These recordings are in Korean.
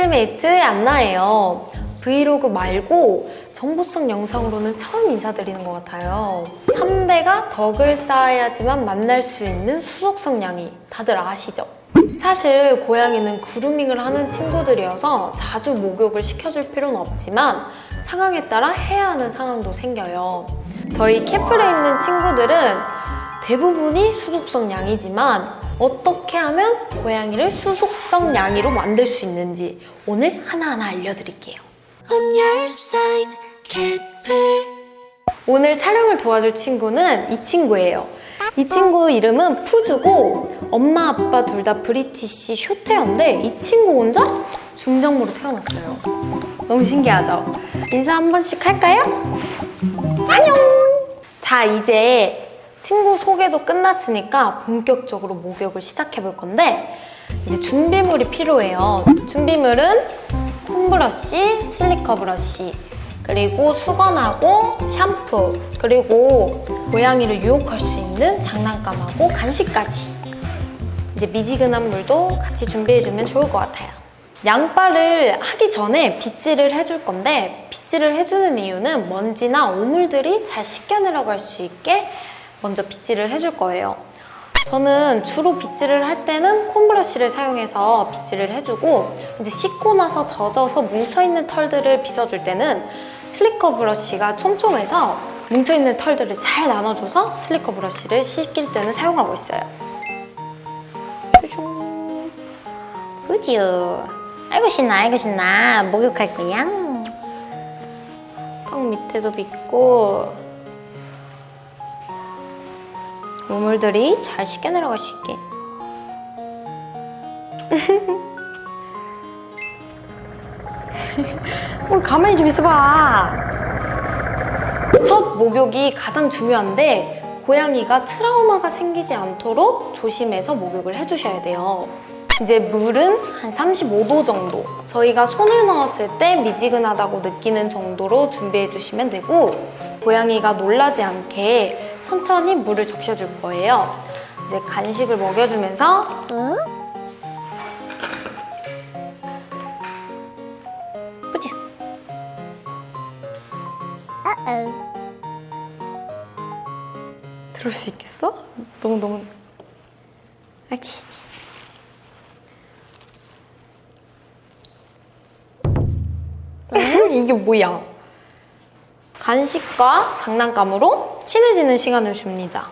템플메이트 안나예요. 브이로그 말고 정보성 영상으로는 처음 인사드리는 것 같아요. 3대가 덕을 쌓아야지만 만날 수 있는 수속성 양이 다들 아시죠? 사실 고양이는 그루밍을 하는 친구들이어서 자주 목욕을 시켜줄 필요는 없지만 상황에 따라 해야 하는 상황도 생겨요. 저희 캐플에 있는 친구들은 대부분이 수속성 양이지만 어떻게 하면 고양이를 수속성 양이로 만들 수 있는지 오늘 하나하나 알려드릴게요. 오늘 촬영을 도와줄 친구는 이 친구예요. 이 친구 이름은 푸주고 엄마 아빠 둘 다 브리티시 쇼테어인데 이 친구 혼자 중장모로 태어났어요. 너무 신기하죠? 인사 한 번씩 할까요? 안녕! 자, 이제 친구 소개도 끝났으니까 본격적으로 목욕을 시작해 볼 건데 이제 준비물이 필요해요. 준비물은 폼브러쉬, 슬리커 브러쉬, 그리고 수건하고 샴푸, 그리고 고양이를 유혹할 수 있는 장난감하고 간식까지. 이제 미지근한 물도 같이 준비해주면 좋을 것 같아요. 양파를 하기 전에 빗질을 해줄 건데 빗질을 해주는 이유는 먼지나 오물들이 잘 씻겨 내려갈 수 있게 먼저 빗질을 해줄 거예요. 저는 주로 빗질을 할 때는 콤브러쉬를 사용해서 빗질을 해주고 이제 씻고 나서 젖어서 뭉쳐있는 털들을 빗어줄 때는 슬리커 브러쉬가 촘촘해서 뭉쳐있는 털들을 잘 나눠줘서 슬리커 브러쉬를 씻길 때는 사용하고 있어요. 그죠? 아이고 신나 아이고 신나 목욕할 거야 턱 밑에도 빗고 오물들이 잘 씻겨 내려갈 수 있게. 우리 가만히 좀 있어봐. 첫 목욕이 가장 중요한데 고양이가 트라우마가 생기지 않도록 조심해서 목욕을 해주셔야 돼요. 이제 물은 한 35도 정도. 저희가 손을 넣었을 때 미지근하다고 느끼는 정도로 준비해 주시면 되고, 고양이가 놀라지 않게 천천히 물을 적셔줄 거예요. 이제 간식을 먹여주면서, 뿌지. 들을 수 있겠어? 너무 너무. 알지, 알지. 이게 뭐야? 간식과 장난감으로 친해지는 시간을 줍니다.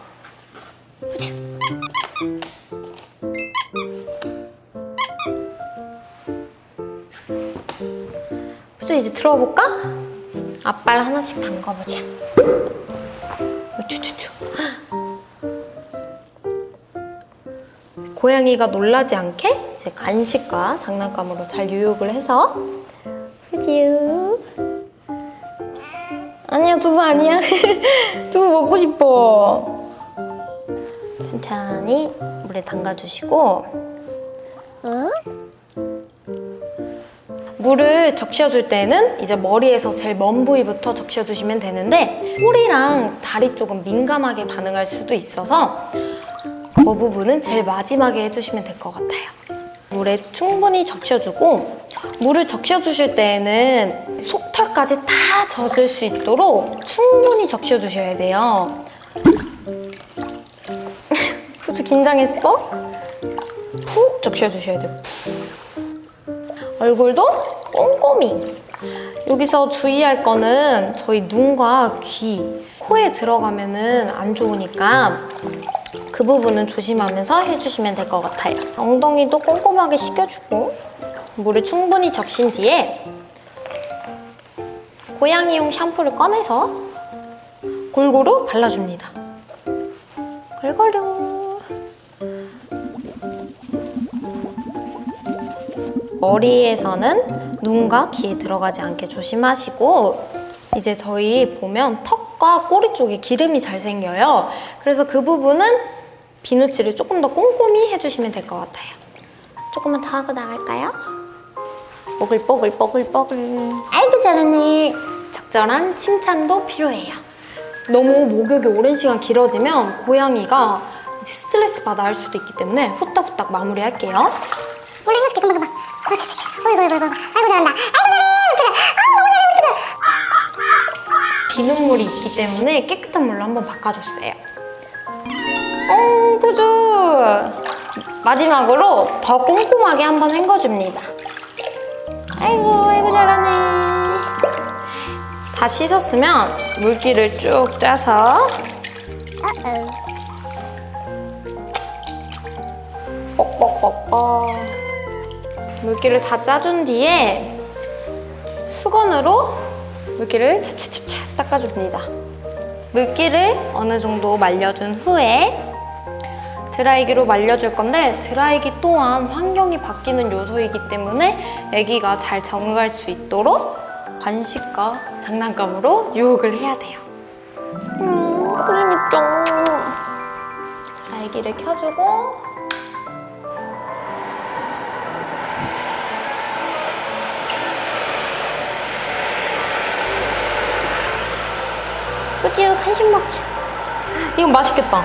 후지 이제 들어볼까? 앞발 하나씩 담가보자. 쭈쭈쭈. 고양이가 놀라지 않게 이제 간식과 장난감으로 잘 유혹을 해서 그지요? 아니야 두부 아니야? 두부 먹고 싶어. 천천히 물에 담가주시고 물을 적셔줄 때는 이제 머리에서 제일 먼 부위부터 적셔주시면 되는데 꼬리랑 다리 쪽은 민감하게 반응할 수도 있어서 그 부분은 제일 마지막에 해주시면 될 것 같아요. 물에 충분히 적셔주고 물을 적셔주실 때에는 속털까지 다 젖을 수 있도록 충분히 적셔주셔야 돼요. 후주 긴장했어? 푹 적셔주셔야 돼요. 푹. 얼굴도 꼼꼼히. 여기서 주의할 거는 저희 눈과 귀, 코에 들어가면은 안 좋으니까 그 부분은 조심하면서 해주시면 될 것 같아요. 엉덩이도 꼼꼼하게 씻겨주고 물을 충분히 적신 뒤에 고양이용 샴푸를 꺼내서 골고루 발라줍니다. 골고루. 머리에서는 눈과 귀에 들어가지 않게 조심하시고 이제 저희 보면 턱과 꼬리 쪽에 기름이 잘 생겨요. 그래서 그 부분은 비누칠을 조금 더 꼼꼼히 해주시면 될 것 같아요. 조금만 더 하고 나갈까요? 뽀글뽀글뽀글뽀글. 아이고 잘하네. 적절한 칭찬도 필요해요. 너무 목욕이 오랜 시간 길어지면 고양이가 이제 스트레스 받아 할 수도 있기 때문에 후딱후딱 마무리할게요. 원래 시켜 금방 금방. 그렇지, 그렇지. 어이구, 어이구, 아이고 잘한다. 아이고 잘해. 아. 비눗물이 있기 때문에 깨끗한 물로 한번 바꿔줬어요. 어, 푸주! 마지막으로 더 꼼꼼하게 한번 헹궈줍니다. 아이고, 아이고, 잘하네. 다 씻었으면 물기를 쭉 짜서 뻑뻑뻑뻑 물기를 다 짜준 뒤에 수건으로 물기를 찹찹찹찹 닦아줍니다. 물기를 어느 정도 말려준 후에 드라이기로 말려줄 건데 드라이기 또한 환경이 바뀌는 요소이기 때문에 아기가 잘 적응할 수 있도록 간식과 장난감으로 유혹을 해야 돼요. 음, 입장. 드라이기를 켜주고 뚜지우 간식 먹자. 이거 맛있겠다.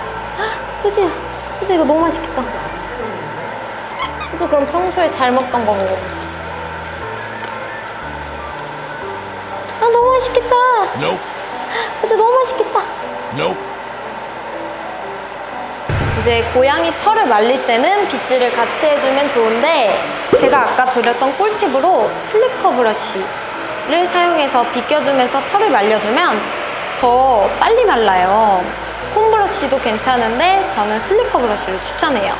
뚜지우, 뚜지우 이거 너무 맛있겠다. 뚜지 그럼 평소에 잘 먹던 거 먹어보자. 아 너무 맛있겠다. Nope. 뚜지 너무 맛있겠다. Nope. 이제 고양이 털을 말릴 때는 빗질을 같이 해주면 좋은데 제가 아까 드렸던 꿀팁으로 슬리커 브러쉬를 사용해서 빗겨주면서 털을 말려주면 더 빨리 말라요. 콤 브러쉬도 괜찮은데 저는 슬리커 브러쉬를 추천해요.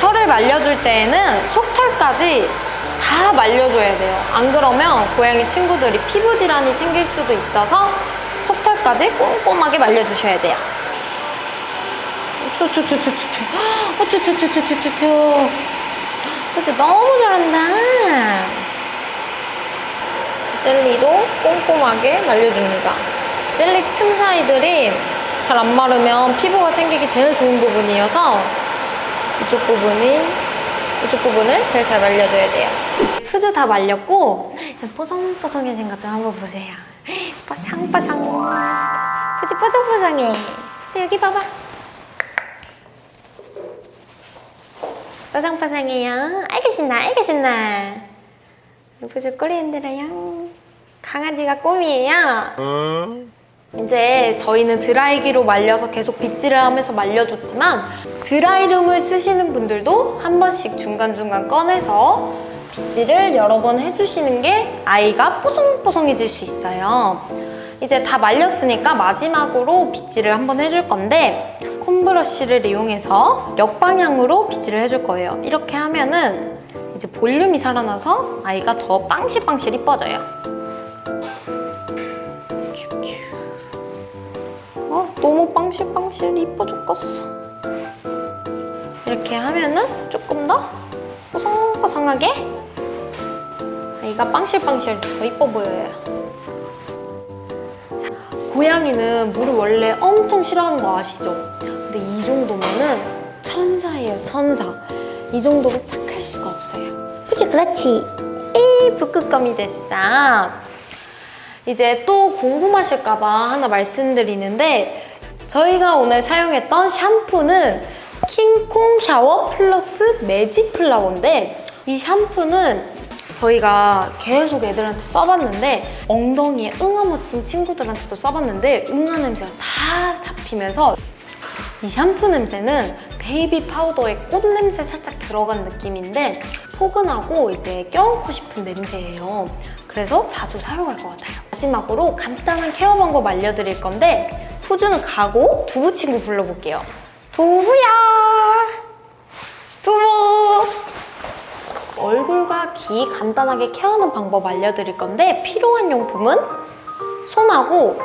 털을 말려줄 때에는 속털까지 다 말려줘야 돼요. 안 그러면 고양이 친구들이 피부 질환이 생길 수도 있어서 속털까지 꼼꼼하게 말려주셔야 돼요. 추추추추추추 어추추추추추추 그치 너무 잘한다 젤리도 꼼꼼하게 말려줍니다 젤리 틈 사이들이 잘 안 마르면 피부가 생기기 제일 좋은 부분이어서 이쪽 부분이 이쪽 부분을 제일 잘 말려줘야 돼요 푸즈 다 말렸고 뽀송뽀송해진 것 좀 한번 보세요 뽀송뽀송 푸즈 뽀송뽀송해 푸즈 여기 봐봐 빠상빠상해요. 아이고 신나, 아이고 신나. 부주 꼬리 흔들어요. 강아지가 꿈이에요. 이제 저희는 드라이기로 말려서 계속 빗질을 하면서 말려줬지만 드라이룸을 쓰시는 분들도 한 번씩 중간중간 꺼내서 빗질을 여러 번 해주시는 게 아이가 뽀송뽀송해질 수 있어요. 이제 다 말렸으니까 마지막으로 빗질을 한번 해줄 건데 콤브러쉬를 이용해서 역방향으로 빗질을 해줄 거예요. 이렇게 하면은 이제 볼륨이 살아나서 아이가 더 빵실빵실 이뻐져요. 아, 너무 빵실빵실 이뻐 죽겠어. 이렇게 하면은 조금 더 뽀송뽀송하게 아이가 빵실빵실 더 이뻐 보여요. 자, 고양이는 물을 원래 엄청 싫어하는 거 아시죠? 근데 이 정도면은 천사예요, 천사. 이 정도로 착할 수가 없어요. 그치, 그렇지. 에이, 북극검이 됐어. 이제 또 궁금하실까봐 하나 말씀드리는데 저희가 오늘 사용했던 샴푸는 킹콩 샤워 플러스 매직 플라워인데 이 샴푸는 저희가 계속 애들한테 써봤는데 엉덩이에 응아 묻힌 친구들한테도 써봤는데 응아 냄새가 다 잡히면서 이 샴푸 냄새는 베이비 파우더에 꽃 냄새 살짝 들어간 느낌인데 포근하고 이제 껴안고 싶은 냄새예요. 그래서 자주 사용할 것 같아요. 마지막으로 간단한 케어 방법 알려드릴 건데 푸주는 가고 두부 친구 불러볼게요. 두부야! 두부! 얼굴과 귀 간단하게 케어하는 방법 알려드릴 건데 필요한 용품은 솜하고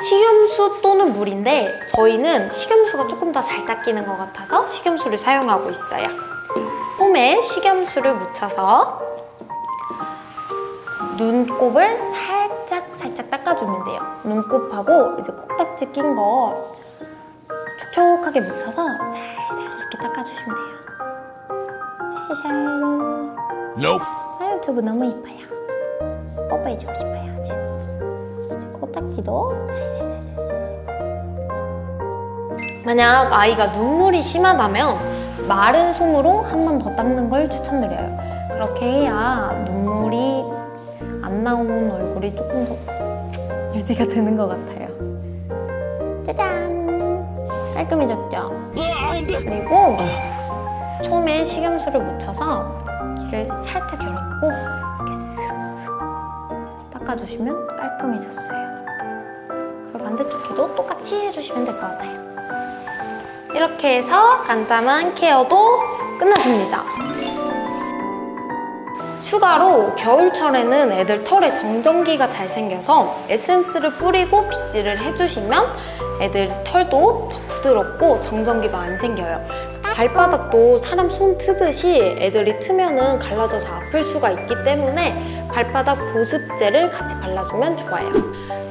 식염수 또는 물인데 저희는 식염수가 조금 더 잘 닦이는 것 같아서 식염수를 사용하고 있어요. 솜에 식염수를 묻혀서 눈곱을 살짝 살짝 닦아주면 돼요. 눈곱하고 이제 콕딱지 낀 거 촉촉하게 묻혀서 살살 이렇게 닦아주시면 돼요. 살살. Nope. 아유 두부 너무 이뻐요. 뽀뽀해주고 싶어요 아주. 이제 코딱지도 살살살살살. 만약 아이가 눈물이 심하다면 마른 솜으로 한 번 더 닦는 걸 추천드려요. 그렇게 해야 눈물이 안 나오는 얼굴이 조금 더 유지가 되는 것 같아요. 짜잔! 깔끔해졌죠? 그리고 솜에 식염수를 묻혀서 귀를 살짝 열어놓고 이렇게 쓱쓱 닦아주시면 깔끔해졌어요. 그리고 반대쪽 귀도 똑같이 해주시면 될 것 같아요. 이렇게 해서 간단한 케어도 끝났습니다. 추가로 겨울철에는 애들 털에 정전기가 잘 생겨서 에센스를 뿌리고 빗질을 해주시면 애들 털도 더 부드럽고 정전기도 안 생겨요. 발바닥도 사람 손 트듯이 애들이 트면은 갈라져서 아플 수가 있기 때문에 발바닥 보습제를 같이 발라주면 좋아요.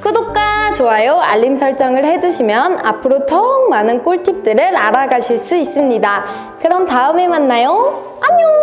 구독과 좋아요, 알림 설정을 해주시면 앞으로 더욱 많은 꿀팁들을 알아가실 수 있습니다. 그럼 다음에 만나요. 안녕!